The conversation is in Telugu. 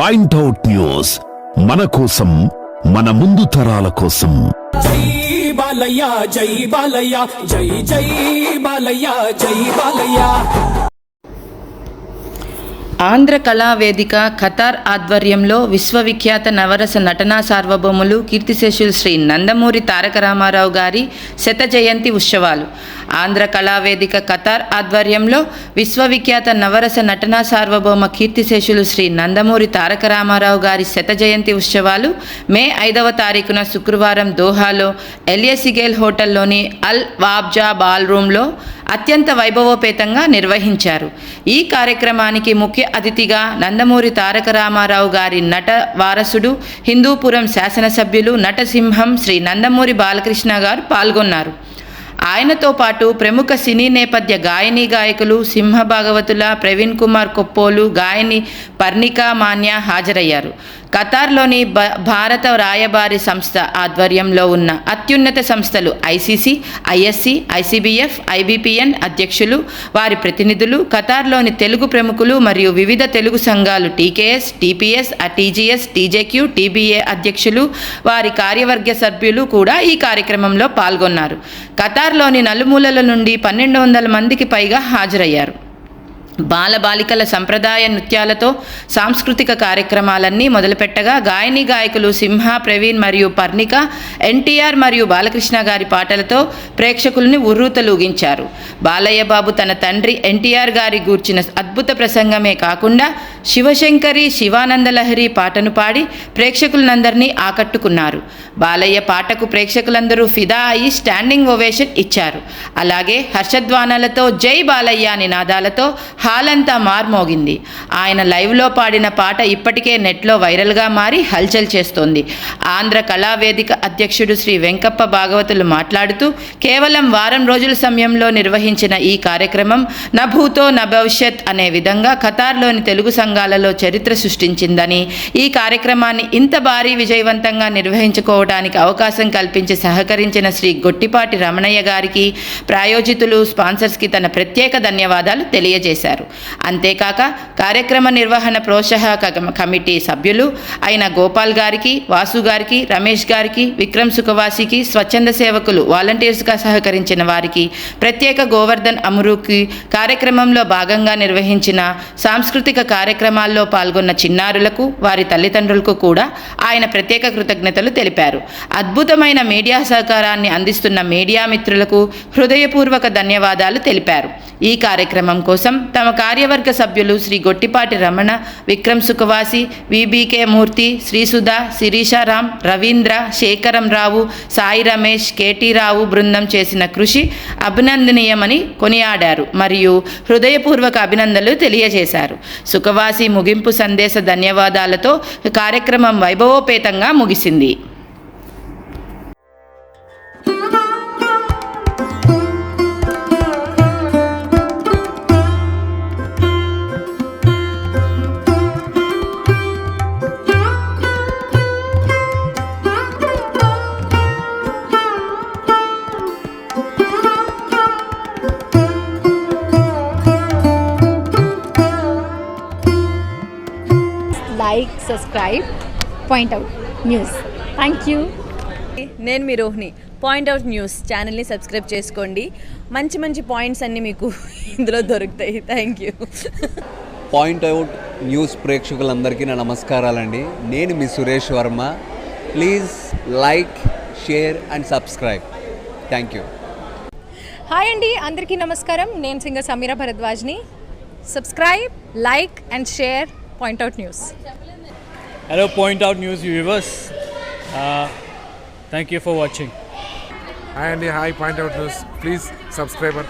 పాయింట్అవుట్ న్యూస్ మన కోసం మన ముందు తరాల కోసం. జై బాలయ్య జై బాలయ్య జై జై బాలయ్య జై బాలయ్య. ఆంధ్ర కళా వేదిక ఖతార్ ఆధ్వర్యంలో విశ్వవిఖ్యాత నవరస నటనా సార్వభౌములు కీర్తిశేషులు శ్రీ నందమూరి తారక రామారావు గారి శత జయంతి ఉత్సవాలు. ఆంధ్ర కళా వేదిక ఆధ్వర్యంలో విశ్వవిఖ్యాత నవరస నటనా సార్వభౌమ కీర్తిశేషులు శ్రీ నందమూరి తారక రామారావు గారి శత జయంతి ఉత్సవాలు మే ఐదవ తారీఖున శుక్రవారం దోహాలో ఎలియసిగేల్ హోటల్లోని అల్ వాబ్జా బాల్ రూమ్లో అత్యంత వైభవోపేతంగా నిర్వహించారు. ఈ కార్యక్రమానికి ముఖ్య అతిథిగా నందమూరి తారక రామారావు గారి నట వారసుడు హిందూపురం శాసనసభ్యులు నటసింహం శ్రీ నందమూరి బాలకృష్ణ గారు పాల్గొన్నారు. ఆయనతో పాటు ప్రముఖ సినీ నేపథ్య గాయని గాయకులు సింహ భాగవతుల ప్రవీణ్ కుమార్ కొప్పోలు గాయని పర్ణికా మాన్య హాజరయ్యారు. ఖతార్లోని బ భారత రాయబారి సంస్థ ఆధ్వర్యంలో ఉన్న అత్యున్నత సంస్థలు ఐసీసీ ఐఎస్సి ఐసీబీఎఫ్ ఐబీపీఎన్ అధ్యక్షులు వారి ప్రతినిధులు ఖతార్లోని తెలుగు ప్రముఖులు మరియు వివిధ తెలుగు సంఘాలు TKS TPS TGS TJQ TBA అధ్యక్షులు వారి కార్యవర్గ సభ్యులు కూడా ఈ కార్యక్రమంలో పాల్గొన్నారు. ఖతార్లోని నలుమూలల నుండి పన్నెండు వందల మందికి పైగా హాజరయ్యారు. బాలబాలికల సంప్రదాయ నృత్యాలతో సాంస్కృతిక కార్యక్రమాలన్నీ మొదలుపెట్టగా గాయని గాయకులు సింహ ప్రవీణ్ మరియు పర్ణిక ఎన్టీఆర్ మరియు బాలకృష్ణ గారి పాటలతో ప్రేక్షకుల్ని ఉర్రూతలూగించారు. బాలయ్య బాబు తన తండ్రి ఎన్టీఆర్ గారి గూర్చిన అద్భుత ప్రసంగమే కాకుండా శివశంకరి శివానందలహరి పాటను పాడి ప్రేక్షకులందరినీ ఆకట్టుకున్నారు. బాలయ్య పాటకు ప్రేక్షకులందరూ ఫిదా అయి స్టాండింగ్ ఓవేషన్ ఇచ్చారు. అలాగే హర్షధ్వానాలతో జై బాలయ్య నినాదాలతో హాల్ అంతా మార్మోగింది. ఆయన లైవ్లో పాడిన పాట ఇప్పటికే నెట్లో వైరల్గా మారి హల్చల్ చేస్తోంది. ఆంధ్ర కళావేదిక అధ్యక్షుడు శ్రీ వెంకప్ప భాగవతులు మాట్లాడుతూ కేవలం వారం రోజుల సమయంలో నిర్వహించిన ఈ కార్యక్రమం నభూతో నభవిష్యత్ అనే విధంగా ఖతార్లోని తెలుగు రంగాలలో చరిత్ర సృష్టించిందని ఈ కార్యక్రమాన్ని ఇంత భారీ విజయవంతంగా నిర్వహించుకోవడానికి అవకాశం కల్పించి సహకరించిన శ్రీ గొట్టిపాటి రమణయ్య గారికి ప్రాయోజితులు స్పాన్సర్స్కి తన ప్రత్యేక ధన్యవాదాలు తెలియజేశారు. అంతేకాక కార్యక్రమ నిర్వహణ ప్రోత్సాహక కమిటీ సభ్యులు అయిన గోపాల్ గారికి వాసు గారికి రమేష్ గారికి విక్రమ్ సుఖవాసికి స్వచ్ఛంద సేవకులు వాలంటీర్స్గా సహకరించిన వారికి ప్రత్యేక గోవర్ధన్ అమరుకి కార్యక్రమంలో భాగంగా నిర్వహించిన సాంస్కృతిక కార్యక్రమాల్లో పాల్గొన్న చిన్నారులకు వారి తల్లిదండ్రులకు కూడా ఆయన ప్రత్యేక కృతజ్ఞతలు తెలిపారు. అద్భుతమైన మీడియా సహకారాన్ని అందిస్తున్న మీడియా మిత్రులకు హృదయపూర్వక ధన్యవాదాలు తెలిపారు. ఈ కార్యక్రమం కోసం తమ కార్యవర్గ సభ్యులు శ్రీ గొట్టిపాటి రమణ విక్రమ్ సుఖవాసి విబీకే మూర్తి శ్రీసుధ శిరీషారాం రవీంద్ర శేఖరం రావు సాయి రమేష్ కేటీ రావు బృందం చేసిన కృషి అభినందనీయమని కొనియాడారు. మరియు హృదయపూర్వక అభినందనలు తెలియజేశారు. సుఖవాసి ముగింపు సందేశ ధన్యవాదాలతో కార్యక్రమం వైభవోపేతంగా ముగిసింది. Like, subscribe, point out news. Thank you. నేను మీ రోహిణి. పాయింట్ అవుట్ న్యూస్ ఛానల్ని సబ్స్క్రైబ్ చేసుకోండి. మంచి మంచి పాయింట్స్ అన్నీ మీకు ఇందులో దొరుకుతాయి. Thank you. Point out news ప్రేక్షకులందరికీ నా నమస్కారాలండి. నేను మీ Suresh Varma. Please like share and subscribe. Thank you. Hi అండి. అందరికీ నమస్కారం. నేను singer Sameera భరద్వాజ్ని. Subscribe like and share Point Out News. Hello, Point Out News viewers. Uh, thank you for watching. Hi Andy, hi Point Out News. Please subscribe.